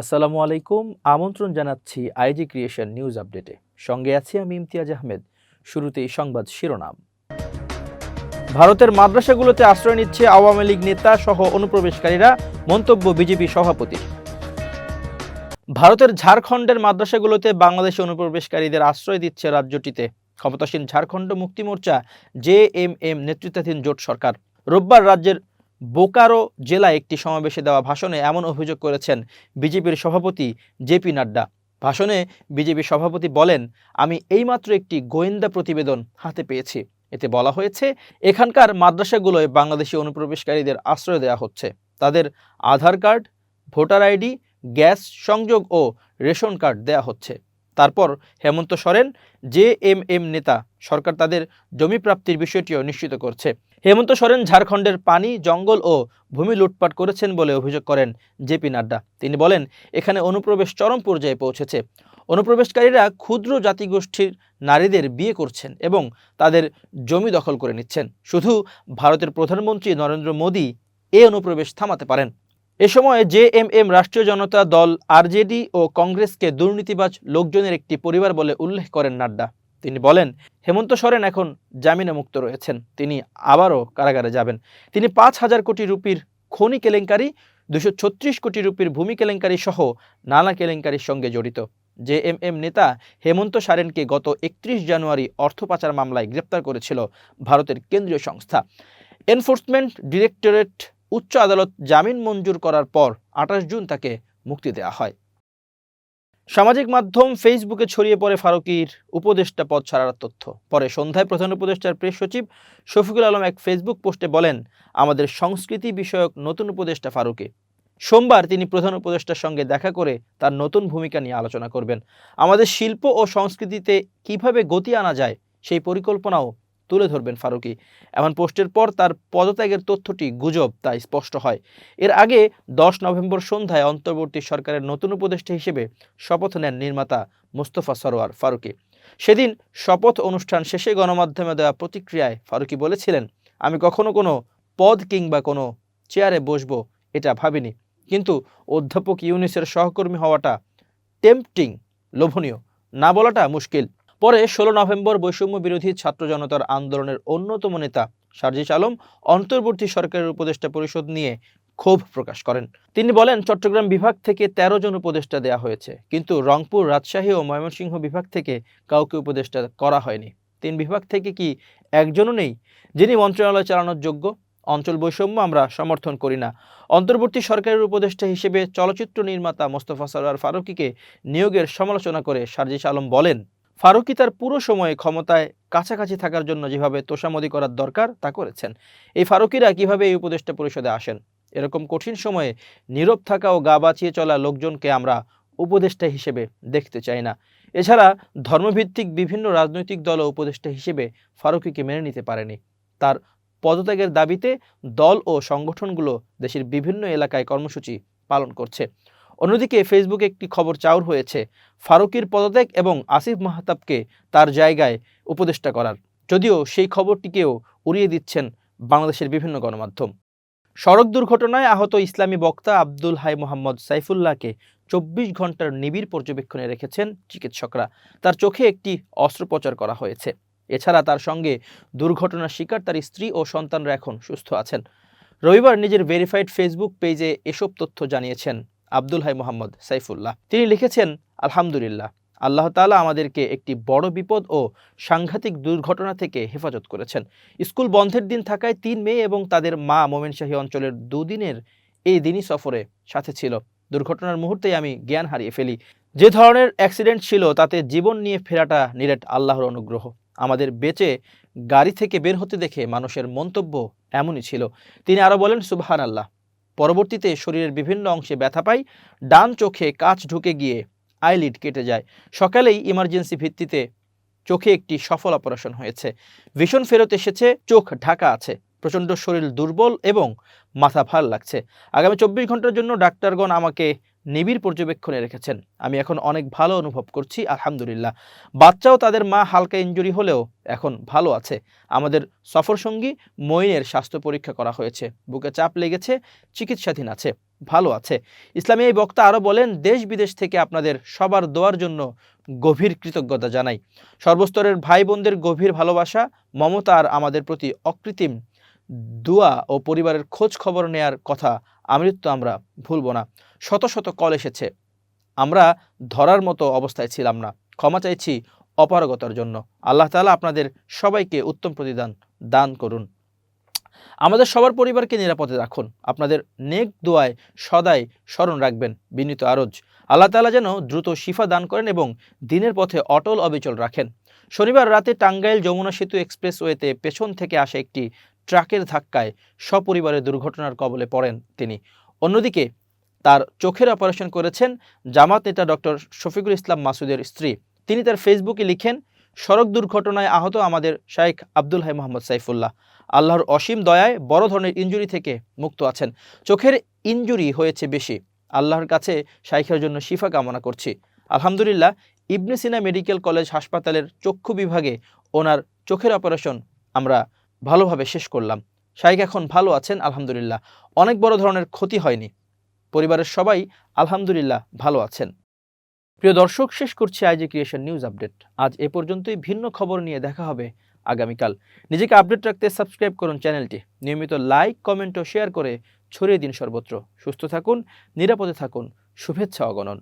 আসসালামু আলাইকুম, আমন্ত্রণ জানাচ্ছি আইজি ক্রিয়েশন নিউজ আপডেটে। সঙ্গে আছি আমি ইমতিয়াজ আহমেদ। শুরুতেই সংবাদ শিরোনাম। ভারতের মাদ্রাসাগুলোতে আশ্রয় নিচ্ছে আওয়ামী লীগ নেতা সহ অনুপ্রবেশকারীরা, মন্তব্য বিজেপি সভাপতি ভারতের ঝাড়খণ্ডের মাদ্রাসাগুলোতে বাংলাদেশি অনুপ্রবেশকারীদের আশ্রয় দিচ্ছে রাজ্যটিতে। ক্ষমতাসীন ঝাড়খণ্ড মুক্তি মোর্চা, জে এম এম নেতৃত্বাধীন জোট সরকার। রোববার রাজ্যের বোকারো জেলায় একটি সমাবেশে দেওয়া ভাষণে এমন অভিযোগ করেছেন বিজেপির সভাপতি জেপি নাড্ডা। ভাষণে বিজেপি সভাপতি বলেন, আমি এইমাত্র একটি গোয়েন্দা প্রতিবেদন হাতে পেয়েছি। এতে বলা হয়েছে, এখানকার মাদ্রাসাগুলোয় বাংলাদেশি অনুপ্রবেশকারীদের আশ্রয় দেওয়া হচ্ছে। তাদের Aadhaar card, voter ID, gas সংযোগ ও রেশন কার্ড দেওয়া হচ্ছে। তারপর Hemant Soren, J M M নেতা, সরকার তাদের জমি প্রাপ্তির বিষয়টিও নিশ্চিত করছে। হেমন্ত সোরেন ঝাড়খণ্ডের পানি, জঙ্গল ও ভূমি লুটপাট করেছেন বলে অভিযোগ করেন জেপি নাড্ডা। তিনি বলেন, এখানে অনুপ্রবেশ চরম পর্যায়ে পৌঁছেছে। অনুপ্রবেশকারীরা ক্ষুদ্র জাতিগোষ্ঠীর নারীদের বিয়ে করছেন এবং তাদের জমি দখল করে নিচ্ছেন। শুধু ভারতের প্রধানমন্ত্রী নরেন্দ্র মোদী এ অনুপ্রবেশ থামাতে পারেন। এ সময় জে এম এম রাষ্ট্রীয় জনতা দল আরজেডি ও কংগ্রেসকে দুর্নীতিবাজ লোকজনের একটি পরিবার বলে উল্লেখ করেন নাড্ডা। তিনি বলেন, হেমন্ত সোরেন এখন জামিনে মুক্ত রয়েছেন। তিনি আবারও কারাগারে যাবেন। তিনি পাঁচ হাজার কোটি রুপির খনি কেলেঙ্কারি, দুশো ছত্রিশ কোটি রুপির ভূমি কেলেঙ্কারি সহ নানা কেলেঙ্কারির সঙ্গে জড়িত। জে এম এম নেতা হেমন্ত সোরেনকে গত একত্রিশ জানুয়ারি অর্থ পাচার মামলায় গ্রেপ্তার করেছিল ভারতের কেন্দ্রীয় সংস্থা। এনফোর্সমেন্ট ডিরেক্টরেট উচ্চ আদালত জামিন মঞ্জুর করার পর আঠাশ জুন তাকে মুক্তি দেওয়া হয়। সামাজিক মাধ্যম ফেসবুকে ছড়িয়ে পড়ে ফারুকির উপদেষ্টা পদ ছাড়ার তথ্য। পরে সন্ধ্যায় প্রধান উপদেষ্টার প্রেস সচিব শফিকুল আলম এক ফেসবুক পোস্টে বলেন, আমাদের সংস্কৃতি বিষয়ক নতুন উপদেষ্টা ফারুকি। সোমবার তিনি প্রধান উপদেষ্টার সঙ্গে দেখা করে তার নতুন ভূমিকা নিয়ে আলোচনা করবেন। আমাদের শিল্প ও সংস্কৃতিতে কীভাবে গতি আনা যায় সেই পরিকল্পনাও তুলে ধরবেন ফারুকি। এমন পোস্টের পর তার পদত্যাগের তথ্যটি গুজব, তা স্পষ্ট হয়। এর আগে দশ নভেম্বর সন্ধ্যায় অন্তর্বর্তী সরকারের নতুন উপদেষ্টা হিসেবে শপথ নেন নির্মাতা মোস্তফা সরোয়ার ফারুকি। সেদিন শপথ অনুষ্ঠান শেষে গণমাধ্যমে দেওয়া প্রতিক্রিয়ায় ফারুকি বলেছিলেন, আমি কখনো কোনো পদ কিংবা কোনো চেয়ারে বসবো, এটা ভাবিনি। কিন্তু অধ্যাপক ইউনিসের সহকর্মী হওয়াটা টেম্পটিং লোভনীয়। না বলাটা মুশকিল। পরে ষোলো নভেম্বর বৈষম্য বিরোধী ছাত্র জনতার আন্দোলনের অন্যতম নেতা সার্জিস আলম অন্তর্বর্তী সরকারের উপদেষ্টা পরিষদ নিয়ে ক্ষোভ প্রকাশ করেন। তিনি বলেন, চট্টগ্রাম বিভাগ থেকে ১৩ জন উপদেষ্টা দেওয়া হয়েছে, কিন্তু রংপুর, রাজশাহী ও ময়মনসিংহ বিভাগ থেকে কাউকে উপদেষ্টা করা হয়নি। তিন বিভাগ থেকে কি একজনও নেই, যিনি মন্ত্রণালয় চালানোর যোগ্য? অঞ্চল বৈষম্য আমরা সমর্থন করি না। অন্তর্বর্তী সরকারের উপদেষ্টা হিসেবে চলচ্চিত্র নির্মাতা মোস্তফা সরোয়ার ফারুকিকে নিয়োগের সমালোচনা করে সার্জিস আলম বলেন ফারুকি তার পুরো সময়ে ক্ষমতায় কাছাকাছি থাকার জন্য যেভাবে তোষামদি করার দরকার, তা করেছেন। এই ফারুকিরা কীভাবে এই উপদেষ্টা পরিষদে আসেন? এরকম কঠিন সময়ে নীরব থাকা ও গা বাঁচিয়ে চলা লোকজনকে আমরা উপদেষ্টা হিসেবে দেখতে চাই না। এছাড়া ধর্মভিত্তিক বিভিন্ন রাজনৈতিক দল উপদেষ্টা হিসেবে ফারুকিকে মেনে নিতে পারেনি। তার পদত্যাগের দাবিতে দল ও সংগঠনগুলো দেশের বিভিন্ন এলাকায় কর্মসূচি পালন করছে। অন্যদিকে ফেসবুকে একটি খবর চাউর হয়েছে, ফারুকির পদত্যাগ এবং আসিফ মাহতাবকে তার জায়গায় উপদেষ্টা করার। যদিও সেই খবরটিকেও উড়িয়ে দিচ্ছেন বাংলাদেশের বিভিন্ন গণমাধ্যম। সড়ক দুর্ঘটনায় আহত ইসলামী বক্তা আব্দুল হাই মোহাম্মদ সাইফুল্লাহকে চব্বিশ ঘণ্টার নিবিড় পর্যবেক্ষণে রেখেছেন চিকিৎসকরা। তার চোখে একটি অস্ত্রোপচার করা হয়েছে। এছাড়া তার সঙ্গে দুর্ঘটনার শিকার তার স্ত্রী ও সন্তানরা এখন সুস্থ আছেন। রবিবার নিজের ভেরিফাইড ফেসবুক পেজে এসব তথ্য জানিয়েছেন আব্দুল হাই মোহাম্মদ সাইফুল্লাহ। তিনি লিখেছেন, আলহামদুলিল্লাহ, আল্লাহ তাআলা আমাদেরকে একটি বড় বিপদ ও সাংঘাতিক দুর্ঘটনা থেকে হেফাজত করেছেন। স্কুল বন্ধের দিন থাকায় তিন মেয়ে এবং তাদের মা মোমেনশাহী অঞ্চলের দুদিনের এই দিনই সফরে সাথে ছিল। দুর্ঘটনার মুহূর্তেই আমি জ্ঞান হারিয়ে ফেলি। যে ধরনের অ্যাক্সিডেন্ট ছিল তাতে জীবন নিয়ে ফেরাটা নিরেট আল্লাহর অনুগ্রহ। আমাদের বেঁচে গাড়ি থেকে বের হতে দেখে মানুষের মন্তব্য এমনই ছিল। তিনি আরও বলেন সুবহান আল্লাহ পরবর্তীতে শরীরের বিভিন্ন অংশে ব্যথা পাই ডান চোখে কাঁচ ঢুকে গিয়ে আইলিড কেটে যায়। সকালেই ইমার্জেন্সি ভিত্তিতে চোখে একটি সফল অপারেশন হয়েছে। ভীষণ ফেরত এসেছে, চোখ ঢাকা আছে। প্রচণ্ড শরীর দুর্বল এবং মাথা ভার লাগছে। আগামী চব্বিশ ঘণ্টার জন্য ডাক্তারগণ আমাকে নিবিড় পর্যবেক্ষণে রেখেছেন। আমি এখন অনেক ভালো অনুভব করছি, আলহামদুলিল্লাহ। বাচ্চাও তাদের মা হালকা ইঞ্জুরি হলেও এখন ভালো আছে। আমাদের সফরসঙ্গী মইনের স্বাস্থ্য পরীক্ষা করা হয়েছে। বুকে চাপ লেগেছে, চিকিৎসাধীন আছে, ভালো আছে। ইসলামী এই বক্তা আরও বলেন, দেশ বিদেশ থেকে আপনাদের সবার দোয়ার জন্য গভীর কৃতজ্ঞতা জানাই। সর্বস্তরের ভাই বোনদের গভীর ভালোবাসা, মমতা আর আমাদের প্রতি অকৃত্রিম দোয়া ও পরিবারের খোঁজ খবর নেয়ার কথা আমৃত্যু আমরা ভুলব না। শত শত কল এসেছে। আমরা ধরার মতো অবস্থায় ছিলাম না। ক্ষমা চাইছি অপারগতার জন্য। আল্লাহ তাআলা আপনাদের সবাইকে উত্তম প্রতিদান দান করুন। আমাদের সবার পরিবারকে নিরাপদে রাখুন। আপনাদের নেক দোয়ায় সদাই স্মরণ রাখবেন বিনীত আরজ। আল্লাহ তাআলা যেন দ্রুত শিফা দান করেন এবং দিনের পথে অটল অবিচল রাখেন। শনিবার রাতে টাঙ্গাইল যমুনা সেতু এক্সপ্রেসওয়েতে পেছন থেকে আসা একটি ট্রাকের ধাক্কায় সপরিবারে দুর্ঘটনার কবলে পড়েন তিনি। অন্যদিকে তার চোখের অপারেশন করেছেন জামাত নেতা ডক্টর শফিকুল ইসলাম মাসুদের স্ত্রী। তিনি তার ফেসবুকে লিখেন, সড়ক দুর্ঘটনায় আহত আমাদের শাইখ আব্দুল হাই মোহাম্মদ সাইফুল্লাহ। আল্লাহর অসীম দয়ায় বড় ধরনের ইনজুরি থেকে মুক্ত আছেন। চোখের ইনজুরি হয়েছে বেশি। আল্লাহর কাছে শাইখের জন্য শিফা কামনা করছি। আলহামদুলিল্লাহ, ইবনে সিনা মেডিকেল কলেজ হাসপাতালের চক্ষু বিভাগে ওনার চোখের অপারেশন আমরা ভালোভাবে শেষ করলাম। শাইখ এখন ভালো আছেন, আলহামদুলিল্লাহ। অনেক বড় ধরনের ক্ষতি হয়নি। পরিবারের সবাই আলহামদুলিল্লাহ ভালো আছেন। প্রিয় দর্শক, শেষ করছি আইজি ক্রিয়েশন নিউজ আপডেট। আজ এ পর্যন্তই ভিন্ন খবর নিয়ে দেখা হবে আগামীকাল। নিজেকে আপডেট রাখতে সাবস্ক্রাইব করুন চ্যানেলটি। নিয়মিত লাইক, কমেন্ট ও শেয়ার করে ছড়িয়ে দিন সর্বত্র। সুস্থ থাকুন, নিরাপদে থাকুন। শুভেচ্ছা, অগণন।